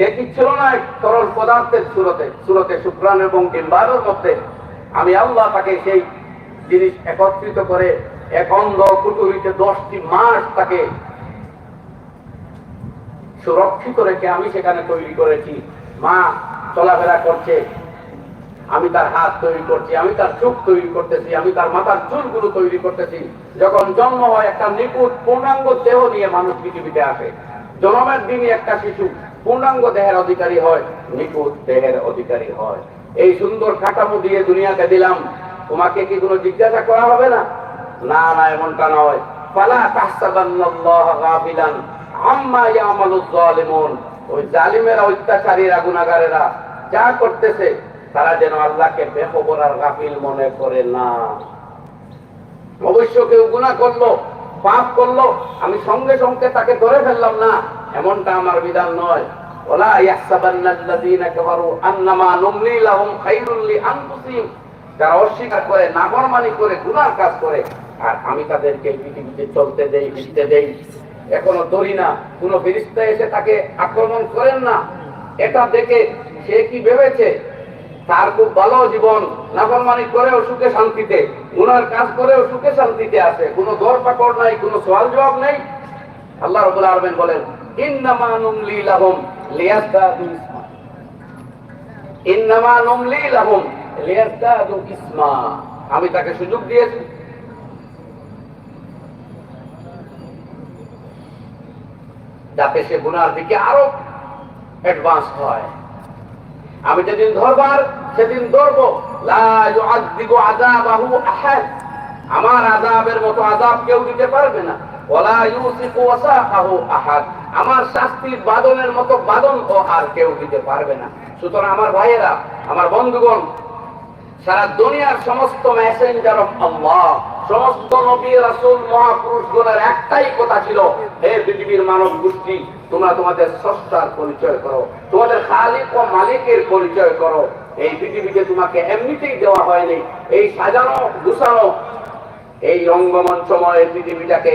সে ছিল না এক তরল পদার্থের সুরতে সুরতে শুক্রাণ এবং ডিম্বারের মধ্যে? আমি আল্লাহ তাকে সেই জিনিস একত্রিত করে এক অন্ধ কুটুরিতে দশটি মাস তাকে সুরক্ষিত রেখে আমি সেখানে তৈরি করেছি। মা চলাফেরা করছে, আমি তার হাত তৈরি করছি, আমি তার চোখ তৈরি করতেছি, আমি তার মাথার চুলগুলো তৈরি করতেছি। যখন জন্ম হয় একটা নিপুট পূর্ণাঙ্গ দেহ নিয়ে মানুষ পৃথিবীতে আসে। জন্মের দিনই একটা শিশু পূর্ণাঙ্গ দেহের অধিকারী হয় নিপুট দেহের অধিকারী হয়। এই সুন্দর কাঠামো দিয়ে দুনিয়াকে দিলাম। তোমাকে কি কোনো জিজ্ঞাসা করা হবে না? না না, এমনটা নয়। গাফিলান আম্মা ইয়ামালুজ জালিমুন ওই জালিমেরা, অত্যাচারীরা, গুনাহগারেরা যা করতেছে, তারা যেন আল্লাহকে বেখবর আর গাফিল মনে করে না। অবশ্য কেউ গুনাহ করল, পাপ করল, আমি সঙ্গে সঙ্গে তাকে ধরে ফেললাম না। এমনটা আমার বিধান নয়। করে করে করে এটা দেখে সে কি ভেবেছে? তার খুব ভালো জীবন। নাফরমানি করেও সুখে শান্তিতে, গুনার কাজ করেও সুখে শান্তিতে আছে। কোনো দর পাকড় নাই, কোনো সওয়াল জবাব নেই। আল্লাহ রাব্বুল আলামিন বলেন আমি তাকে সুযোগ দিয়েছি। যাতে সে গুনার দিকে আরও অ্যাডভান্স হয়। আমি যেদিন ধরবার, সেদিন ধরবো। আমার আজাবের মতো আজাব কেউ দিতে পারবে না। আমার শাস্তির বাদনের মতো বাদন ও আর কেউ দিতে পারবে না। সুতরাং আমার ভাইয়েরা, আমার বন্ধুগণ, সারা দুনিয়ার সমস্ত মেসেঞ্জার অফ আল্লাহ সমস্ত নবী রাসূল মহাপুরুষগণের একটাই কথা ছিল, হে পৃথিবীর মানব গোষ্ঠী, তোমরা তোমাদের স্রষ্টার পরিচয় করো, তোমাদের খালিক ও মালিকের পরিচয় করো। এই পৃথিবীতে তোমাকে এমনিতেই দেওয়া হয়নি। এই সাজানো, গুছানো, এই রঙ্গমঞ্চময় পৃথিবীটাকে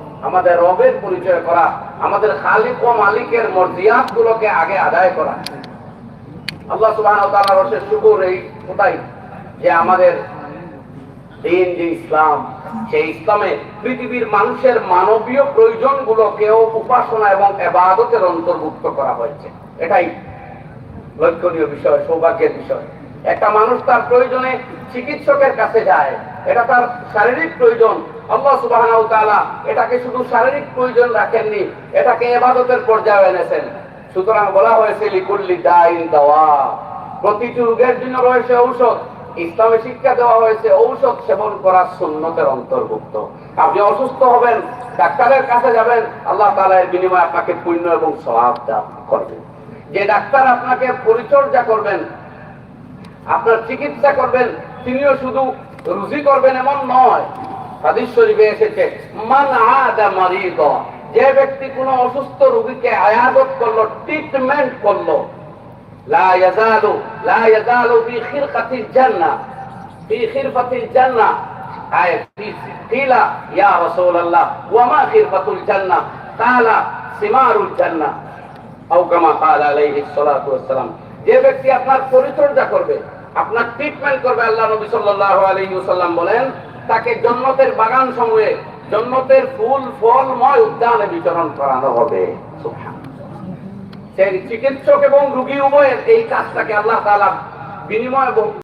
আমাদের রবের পরিচয় করা, আমাদের খালিক ও মালিকের মর্জিয়াত গুলোকে আগে আদায় করা। আল্লাহ রসের শুকর এই কোথায় যে আমাদের দিন যে ইসলাম, সেই ইসলামে পৃথিবীর মানুষের মানবীয় প্রয়োজন গুলোকেও উপাসনা এবং এবাদতের অন্তর্ভুক্ত করা হয়েছে। এটাই লক্ষণীয় বিষয়, সৌভাগ্যের বিষয়। একটা মানুষ তার প্রয়োজনে চিকিৎসকের কাছে যায়, এটা তার শারীরিক প্রয়োজন আল্লাহ তাআলা এটাকে শুধু শারীরিক প্রয়োজন রাখেননি, এটাকে এবাদতের পর্যায়ে এনেছেন। সুতরাং বলা হয়েছে, লিকুল্লি প্রতিটি রোগের জন্য রয়েছে ঔষধ। ইসলামে শিক্ষা দেওয়া হয়েছে, ঔষধ সেবন সুন্নতের অন্তর্ভুক্ত। আপনি অসুস্থ হবেন, ডাক্তারের কাছে যাবেন, আল্লাহ তালা এর বিনিময়ে আপনাকে পুণ্য এবং স্বভাব দান করবেন। যে ডাক্তার আপনাকে পরিচর্যা করবেন, আপনার চিকিৎসা করবেন, তিনিও শুধু রুজি করবেন এমন নয় হাদিস শরীফে এসেছে, মান আদা মারিদ যে ব্যক্তি কোন অসুস্থ রোগীকে আয়াদত করল ট্রিটমেন্ট করল, লা ইয়াজালু লা ইয়াজালু ফি জান্নাহ ফি জান্নাহ যে ব্যক্তি আপনার পরিচর্যা করবে, আপনার ট্রিটমেন্ট করবে, আল্লাহ নবী সাল্লাল্লাহু আলাইহি ওয়াসাল্লাম বলেন তাকে জন্মতের বাগান সমূহে, জন্মতের ফুল, ফলময় উদ্যানে বিচরণ করানো হবে। সেই চিকিৎসক এবং রুগী উভয়ের এই কাজটাকে আল্লাহ তালা বিনিময়